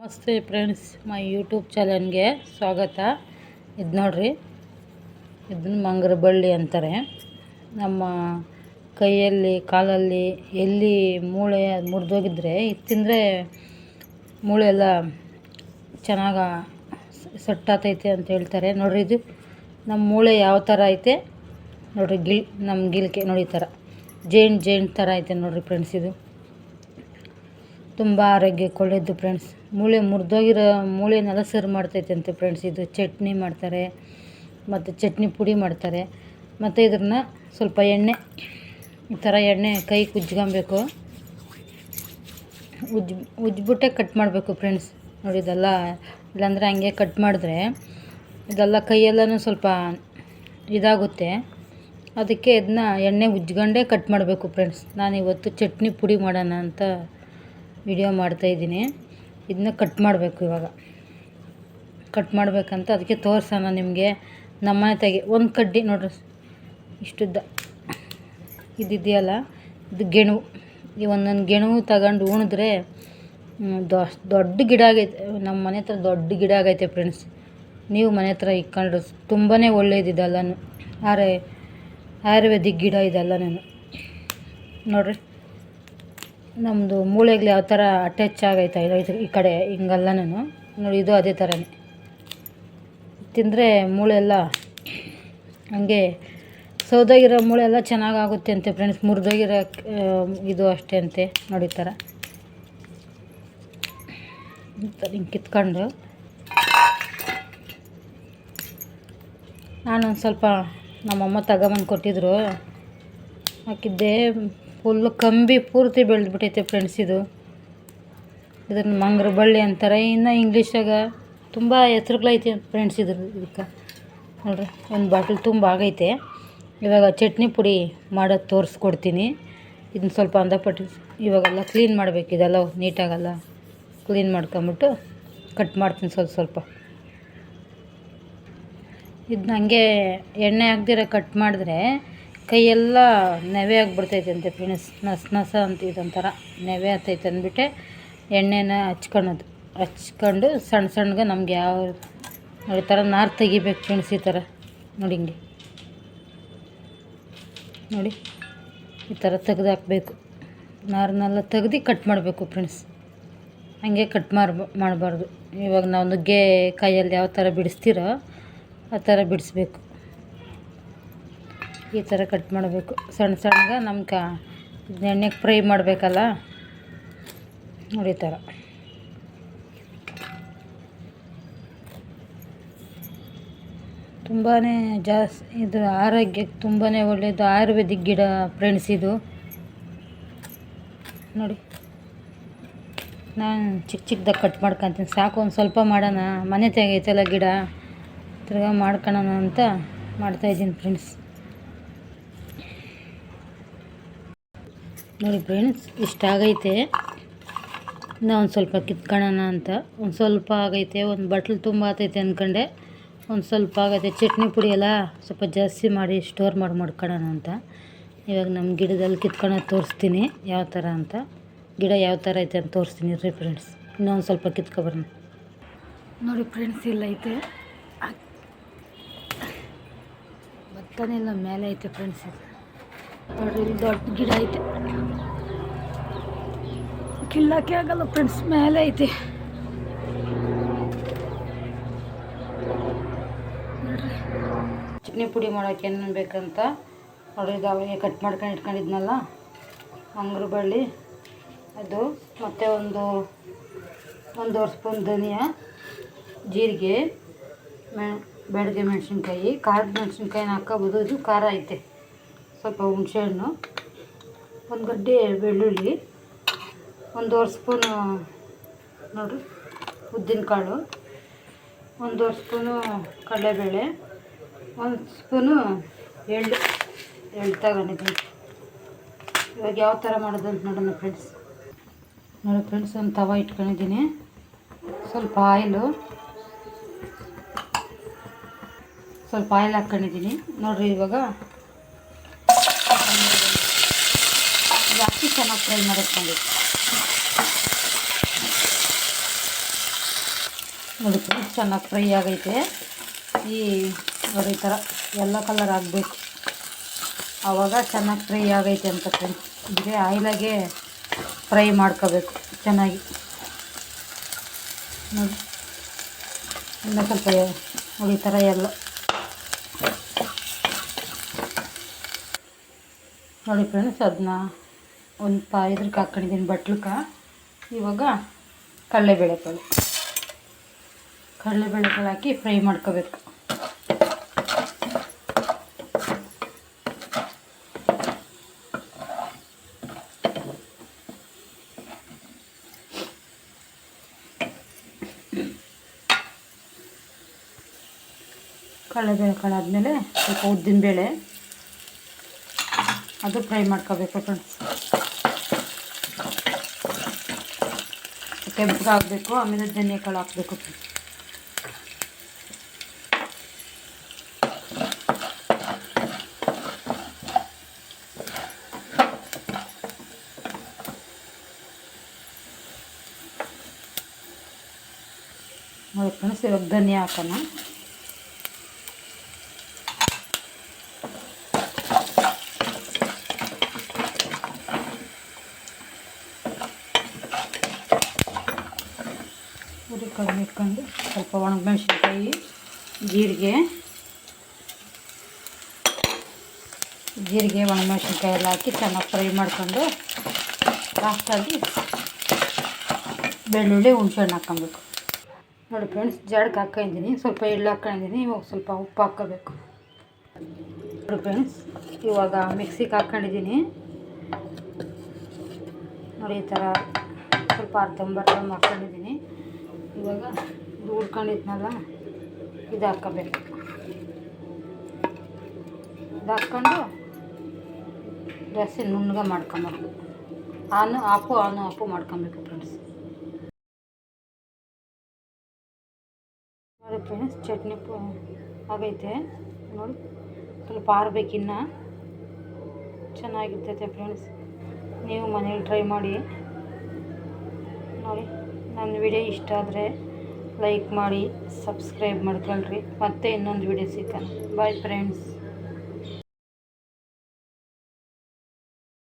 ನಮಸ್ತೆ friends, my YouTube ಚಾನಲ್ಗೆ ಸ್ವಾಗತ. ಇದು ನೋಡ್ರಿ ಇದನ್ನ ಮಂಗರ ಬಳ್ಳಿ ಅಂತಾರೆ. ನಮ್ಮ ಕೈಯಲ್ಲಿ, ಕಾಲಲ್ಲಿ ಎಲ್ಲಿ ಮೂಳೆ ಮುರಿದೋಗಿದ್ರೆ, ಇದು ತಿಂದರೆ ಮೂಳೆ ಎಲ್ಲ ಚೆನ್ನಾಗಿ ಸಟ್ಟಾತೈತೆ ಅಂತ ಹೇಳ್ತಾರೆ. ನೋಡ್ರಿ, ಇದು ನಮ್ಮ ಮೂಳೆ ಯಾವ ಥರ ಐತೆ? ನೋಡ್ರಿ, ಗಿಲ್ ನಮ್ಮ ಗಿಲ್ಕೆ ನೋಡಿ ಈ ಥರ ಜೇಂಟ್ ಜೇಂಟ್ ಥರ ಐತೆ ನೋಡ್ರಿ ಫ್ರೆಂಡ್ಸ್ ಇದು. ತುಂಬ ಆರೋಗ್ಯಕ್ಕೆ ಒಳ್ಳೆಯದು ಫ್ರೆಂಡ್ಸ್ ಮೂಳೆ ಮುರಿದೋಗಿರೋ ಮೂಳೆನೆಲ್ಲ ಸರಿ ಮಾಡ್ತೈತೆ ಅಂತೆ ಫ್ರೆಂಡ್ಸ್ ಇದು ಚಟ್ನಿ ಮಾಡ್ತಾರೆ, ಮತ್ತು ಚಟ್ನಿ ಪುಡಿ ಮಾಡ್ತಾರೆ. ಮತ್ತು ಇದನ್ನ ಸ್ವಲ್ಪ ಎಣ್ಣೆ, ಈ ಥರ ಎಣ್ಣೆ ಕೈ ಉಜ್ಕೊಬೇಕು ಉಜ್ ಉಜ್ಬಿಟ್ಟೆ ಕಟ್ ಮಾಡಬೇಕು ಫ್ರೆಂಡ್ಸ್ ನೋಡಿ ಇದೆಲ್ಲ, ಇಲ್ಲಾಂದರೆ ಹಂಗೆ ಕಟ್ ಮಾಡಿದ್ರೆ ಇದೆಲ್ಲ ಕೈಯೆಲ್ಲನೂ ಸ್ವಲ್ಪ ಇದಾಗುತ್ತೆ. ಅದಕ್ಕೆ ಇದನ್ನ ಎಣ್ಣೆ ಉಜ್ಕೊಂಡೇ ಕಟ್ ಮಾಡಬೇಕು ಫ್ರೆಂಡ್ಸ್ ನಾನು ಇವತ್ತು ಚಟ್ನಿ ಪುಡಿ ಮಾಡೋಣ ಅಂತ ವಿಡಿಯೋ ಮಾಡ್ತಾಯಿದ್ದೀನಿ ಇದನ್ನ ಕಟ್ ಮಾಡಬೇಕು ಇವಾಗ. ಕಟ್ ಮಾಡಬೇಕಂತ ಅದಕ್ಕೆ ತೋರಿಸೋಣ ನಿಮಗೆ. ನಮ್ಮನೆ ತೆಗೆ ಒಂದು ಕಡ್ಡಿ ನೋಡ್ರಿ. ಇಷ್ಟುದ್ದ. ಇದಿದೆಯಲ್ಲ? ಇದು ಗೆಣು. ಈ ಒಂದೊಂದು ಗೆಣು ತಗೊಂಡು ಉಣಿದ್ರೆ ದೊಡ್ಡ ಗಿಡ ಆಗೈತೆ. ನಮ್ಮ ಮನೆ ಹತ್ರ ದೊಡ್ಡ ಗಿಡ ಆಗೈತೆ ಫ್ರೆಂಡ್ಸ್. ನೀವು ಮನೆ ಹತ್ರ ಇಕ್ಕೊಂಡ್ರೆ ತುಂಬಾ ಒಳ್ಳೆಯದಿದೆಲ್ಲನೂ ಆರೆ, ಆಯುರ್ವೇದಿಕ್ ಗಿಡ ಇದೆಲ್ಲ ನಾನು ನೋಡ್ರಿ. ನಮ್ಮದು ಮೂಳೆಗಳು ಯಾವ ಥರ ಅಟ್ಯಾಚ್ ಆಗೈತೆ ಇದು ಈ ಕಡೆ ನಾನು. ನೋಡಿ, ಇದು ಅದೇ ಥರನೇ ತಿಂದರೆ ಮೂಳೆ ಎಲ್ಲ ಹಂಗೆ ಸೌದಾಗಿರೋ ಮೂಳೆ ಎಲ್ಲ ಚೆನ್ನಾಗಾಗುತ್ತೆ ಅಂತೆ ಫ್ರೆಂಡ್ಸ್ ಮುರಿದೋಗಿರೋ ಇದು ಅಷ್ಟೇ ಅಂತೆ ನೋಡಿ ಥರ ಹಿಂಗೆ ಕಿತ್ಕೊಂಡು. ನಾನೊಂದು ಸ್ವಲ್ಪ ನಮ್ಮಮ್ಮ ತಗೊಂಬಂದು ಕೊಟ್ಟಿದ್ರು. ಹಾಕಿದ್ದೆ ಫುಲ್ಲು ಕಂಬಿ ಪೂರ್ತಿ ಬೆಳೆದ್ಬಿಟ್ಟೈತೆ ಫ್ರೆಂಡ್ಸ್ ಇದು. ಇದನ್ನು ಮಂಗ್ರ ಬಳ್ಳಿ ಅಂತಾರೆ. ಇನ್ನು ಇಂಗ್ಲೀಷಾಗ ತುಂಬ ಹೆಸ್ರುಗಳೈತೆ ಫ್ರೆಂಡ್ಸ್ ಇದ್ರ ಇದಕ್ಕೆ. ನೋಡ್ರಿ, ಒಂದು ಬಾಟಲ್ ತುಂಬ ಆಗೈತೆ. ಇವಾಗ ಚಟ್ನಿ ಪುಡಿ ಮಾಡೋದು ತೋರಿಸ್ಕೊಡ್ತೀನಿ. ಇದನ್ನ ಸ್ವಲ್ಪ ಅಂದಪಟ್ಟು ಇವಾಗೆಲ್ಲ ಕ್ಲೀನ್ ಮಾಡಬೇಕು, ಇದೆಲ್ಲ ನೀಟಾಗೆಲ್ಲ. ಕ್ಲೀನ್ ಮಾಡ್ಕೊಂಬಿಟ್ಟು ಕಟ್ ಮಾಡ್ತೀನಿ ಸ್ವಲ್ಪ ಸ್ವಲ್ಪ. ಇದನ್ನ ಹಂಗೆ ಎಣ್ಣೆ ಹಾಕ್ದಿರ ಕಟ್ ಮಾಡಿದ್ರೆ ಕೈಯೆಲ್ಲ ನೆವೆ ಆಗಿಬಿಡ್ತೈತೆ ಅಂತೆ ಫ್ರೆಂಡ್ಸ್. ನಸ ನಸ ಅಂತ ಇದೊಂಥರ ನೆವೆ ಆಗ್ತೈತೆ ಅಂದ್ಬಿಟ್ಟೆ ಎಣ್ಣೆನ ಹಚ್ಕೊಳೋದು ಹಚ್ಕೊಂಡು ಸಣ್ಣ ಸಣ್ಣಗೆ ನಮ್ಗೆ ಯಾವ ನೋಡಿ ಥರ ನಾರು ತೆಗಿಬೇಕು ಫ್ರೆಂಡ್ಸ್ ಈ ಥರ. ನೋಡಿ ಹಿಂಗೆ. ನೋಡಿ ಈ ಥರ ತೆಗ್ದು ಹಾಕ್ಬೇಕು. ನಾರನ್ನೆಲ್ಲ ತೆಗ್ದು ಕಟ್ ಮಾಡಬೇಕು ಫ್ರೆಂಡ್ಸ್. ಹಂಗೆ ಕಟ್ ಮಾರ್ಬ ಮಾಡಬಾರ್ದು. ಇವಾಗ ನಾವು ನುಗ್ಗೆ ಕಾಯಲ್ಲಿ ಯಾವ ಥರ ಬಿಡಿಸ್ತೀರೋ ಆ ಥರ ಬಿಡಿಸ್ಬೇಕು. ಈ ಥರ ಕಟ್ ಮಾಡಬೇಕು. ಸಣ್ಣ ಸಣ್ಣಗೆ ನಮ್ಗೆ ಎಣ್ಣೆಗೆ ಫ್ರೈ ಮಾಡಬೇಕಲ್ಲ? ನೋಡಿ ಥರ. ತುಂಬಾ ಜಾಸ್ತಿ ಇದು ಆರೋಗ್ಯಕ್ಕೆ ತುಂಬಾ ಒಳ್ಳೆಯದು ಆಯುರ್ವೇದಿಕ್ ಗಿಡ ಫ್ರೆಂಡ್ಸ್ ಇದು. ನೋಡಿ. ನಾನು ಚಿಕ್ಕ ಚಿಕ್ಕದಾಗ ಕಟ್ ಮಾಡ್ಕೊತೀನಿ. ಸಾಕು, ಒಂದು ಸ್ವಲ್ಪ ಮಾಡೋಣ. ಮನೆ ತೆಗೈತಲ್ಲ ಗಿಡ. ತಿರ್ಗಾ ಮಾಡ್ಕೊಳ್ಳೋಣ ಅಂತ ಮಾಡ್ತಾಯಿದ್ದೀನಿ ಫ್ರೆಂಡ್ಸ್. ನೋಡಿ ಫ್ರೆಂಡ್ಸ್ ಇಷ್ಟಾಗೈತೆ ಇನ್ನೂ ಒಂದು ಸ್ವಲ್ಪ ಕಿತ್ಕೊಳ್ಳೋಣ ಅಂತ. ಒಂದು ಸ್ವಲ್ಪ ಆಗೈತೆ, ಒಂದು ಬಟ್ಲು ತುಂಬ ಆತೈತೆ ಅಂದ್ಕೊಂಡೆ ಒಂದು ಸ್ವಲ್ಪ ಆಗೈತೆ. ಚಟ್ನಿ ಪುಡಿ ಎಲ್ಲ ಸ್ವಲ್ಪ ಜಾಸ್ತಿ ಮಾಡಿ ಸ್ಟೋರ್ ಮಾಡಿ ಮಾಡ್ಕೊಳ್ಳೋಣ ಅಂತ. ಇವಾಗ ನಮ್ಮ ಗಿಡದಲ್ಲಿ ಕಿತ್ಕೊಳ್ಳೋದು ತೋರಿಸ್ತೀನಿ. ಯಾವ ಥರ ಅಂತ. ಗಿಡ ಯಾವ ಥರ ಐತೆ ಅಂತ ತೋರಿಸ್ತೀನಿ ರೀ ಫ್ರೆಂಡ್ಸ್ ಇನ್ನೊಂದು ಸ್ವಲ್ಪ ಕಿತ್ಕೊಬರೋಣ. ನೋಡಿ ಫ್ರೆಂಡ್ಸ್ ಇಲ್ಲ ಐತೆ. ಭತ್ತನೇ ಇಲ್ಲ ಮೇಲೆ ಐತೆ ಫ್ರೆಂಡ್ಸ್ ಇದು ನೋಡ್ರಿ, ಇಲ್ಲಿ ದೊಡ್ಡ ಗಿಡ ಐತೆ. ಕಿಲ್ಲಕ್ಕೆ ಆಗಲ್ಲ ಫ್ರೆಂಡ್ಸ್ ಮೇಲೆ ಐತೆ. ಚಟ್ನಿ ಪುಡಿ ಮಾಡೋಕೆ ಏನೇನು ಬೇಕಂತ ನೋಡ್ರಿ ಕಟ್ ಮಾಡ್ಕೊಂಡು ಇಟ್ಕೊಂಡಿದ್ನಲ್ಲ, ಅಂಗ್ರ ಬಳ್ಳಿ, ಅದು, ಮತ್ತು ಒಂದು ಒಂದೂವರೆ ಸ್ಪೂನ್ ಧನಿಯಾ, ಜೀರಿಗೆ, ಮೆ ಬೆಳಗ್ಗೆ ಮೆಣಸಿನ್ಕಾಯಿ, ಖಾರದ ಮೆಣಸಿನ್ಕಾಯಿನ ಹಾಕೋಬೋದು ಇದು ಖಾರ ಐತೆ. ಸ್ವಲ್ಪ ಹುಣಸೆಹಣ್ಣು ಒಂದು ಗಡ್ಡೆ ಬೆಳ್ಳುಳ್ಳಿ ಒಂದೂವರೆ ಸ್ಪೂನು ನೋಡಿರಿ ಉದ್ದಿನಕಾಳು ಒಂದೂವರೆ ಸ್ಪೂನು ಕಡಲೆಬೇಳೆ, ಒಂದು ಸ್ಪೂನು ಎಳ್ಳು ಎಳ್ಳು ತಗೊಂಡಿದ್ದೀನಿ. ಇವಾಗ ಯಾವ ಥರ ಮಾಡೋದು ಅಂತ ನೋಡೋಣ ಫ್ರೆಂಡ್ಸ್ ನೋಡಿ ಫ್ರೆಂಡ್ಸ್ ಒಂದು ತವ ಇಟ್ಕೊಂಡಿದ್ದೀನಿ. ಸ್ವಲ್ಪ ಆಯಿಲು. ಸ್ವಲ್ಪ ಆಯಿಲ್ ಹಾಕ್ಕೊಂಡಿದ್ದೀನಿ ನೋಡಿರಿ ಇವಾಗ ಜಾಸ್ತಿ ಚೆನ್ನಾಗಿ ಫ್ರೈ ಮಾಡಿಸ್ಕೊಂಡು ನೋಡಿ. ಚೆನ್ನಾಗಿ ಫ್ರೈ ಆಗೈತೆ. ಈ ನೋಡಿ ಈ ಥರ ಎಲ್ಲ ಕಲರ್ ಆಗಬೇಕು. ಆವಾಗ ಚೆನ್ನಾಗಿ ಫ್ರೈ ಆಗೈತೆ ಅಂತ ಫ್ರೆಂಡ್ಸ್ ಇದ್ರೆ ಆಯಿಲಾಗೆ ಫ್ರೈ ಮಾಡ್ಕೋಬೇಕು ಚೆನ್ನಾಗಿ. ನೋಡಿ. ಇನ್ನು ಸ್ವಲ್ಪ ನೋಡಿ ಈ ಥರ ಎಲ್ಲ. ನೋಡಿ ಫ್ರೆಂಡ್ಸ್ ಅದನ್ನ ಒಂದು ಪಾ ಇದ್ರಕ್ಕೆ ಹಾಕ್ಕೊಂಡಿದ್ದೀನಿ ಬಟ್ಲಕ್ಕೆ ಇವಾಗ ಕಡಲೆಬೇಳೆಕಾಳು. ಕಡಲೆಬೇಳೆಕಾಳು ಹಾಕಿ ಫ್ರೈ ಮಾಡ್ಕೋಬೇಕು. ಕಡಲೆಬೇಳೆ ಕಾಳು ಆದಮೇಲೆ ಸ್ವಲ್ಪ ಉದ್ದಿನಬೇಳೆ ಅದು ಫ್ರೈ ಮಾಡ್ಕೋಬೇಕು ಫ್ರೆಂಡ್ಸ್. ಕೆಂಪಗೆ ಹಾಕಬೇಕು ಆಮೇಲೆ ಧನಿಯಾ ಕಾಳು ಹಾಕಬೇಕು. ಫ್ರೆಂಡ್ಸ್ ನೋಡಿ ಫ್ರೆಂಡ್ಸ್ ಇವಾಗ ಧನಿಯಾ ಹಾಕೋಣ. ಉರಿ ಕಡಿಮೆ ಇಟ್ಕೊಂಡು ಸ್ವಲ್ಪ ಒಣಮೆಣಸಿನ್ಕಾಯಿ ಜೀರಿಗೆ. ಜೀರಿಗೆ ಒಣಮೆಣಸಿನ್ಕಾಯಿ ಎಲ್ಲ ಹಾಕಿ ಚೆನ್ನಾಗಿ ಫ್ರೈ ಮಾಡ್ಕೊಂಡು ಲಾಸ್ಟಾಗಿ ಬೆಳ್ಳುಳ್ಳಿ, ಹುಣ್ಸೆಹಣ್ಣು ಹಾಕ್ಕೊಬೇಕು. ನೋಡಿ ಫ್ರೆಂಡ್ಸ್ ಜಾಡ್ಗೆ ಹಾಕ್ಕೊಂಡಿದ್ದೀನಿ ಸ್ವಲ್ಪ ಎಳ್ಳು ಹಾಕೊಂಡಿದ್ದೀನಿ ಇವಾಗ ಸ್ವಲ್ಪ ಉಪ್ಪು ಹಾಕ್ಕೋಬೇಕು. ನೋಡಿ ಫ್ರೆಂಡ್ಸ್, ಇವಾಗ ಮಿಕ್ಸಿಗೆ ಹಾಕ್ಕೊಂಡಿದ್ದೀನಿ ನೋಡಿ ಈ ಥರ ಸ್ವಲ್ಪ ಅರ್ಧಂಬರ್ಧ ಮಾಡ್ಕೊಂಡಿದ್ದೀನಿ ಇವಾಗ ಉಳ್ಕೊಂಡಿದ್ನಲ್ಲ ಇದು ಹಾಕ್ಕೋಬೇಕು ಇದು ಹಾಕ್ಕೊಂಡು ಜಾಸ್ತಿ ನುಣ್ಣಗೆ ಮಾಡ್ಕೊಬೇಕು ಆನು ಹಾಪು ಆನು ಹಾಪು ಮಾಡ್ಕೊಬೇಕು ಫ್ರೆಂಡ್ಸ್ ನೋಡಿ ಫ್ರೆಂಡ್ಸ್ ಚಟ್ನಿ ಪು ಆಗೈತೆ. ನೋಡಿ, ಸ್ವಲ್ಪ ಆರ್ಬೇಕಿನ್ನ ಚೆನ್ನಾಗಿರ್ತೈತೆ ಫ್ರೆಂಡ್ಸ್ ನೀವು ಮನೇಲಿ ಟ್ರೈ ಮಾಡಿ. ನೋಡಿ. ನನ್ನ ವಿಡಿಯೋ ಇಷ್ಟ ಆದರೆ ಲೈಕ್ ಮಾಡಿ ಸಬ್ಸ್ಕ್ರೈಬ್ ಮಾಡ್ಕೊಳ್ರಿ. ಮತ್ತೆ ಇನ್ನೊಂದು ವಿಡಿಯೋ ಸಿಗ್ತಾನೆ ಬಾಯ್ ಫ್ರೆಂಡ್ಸ್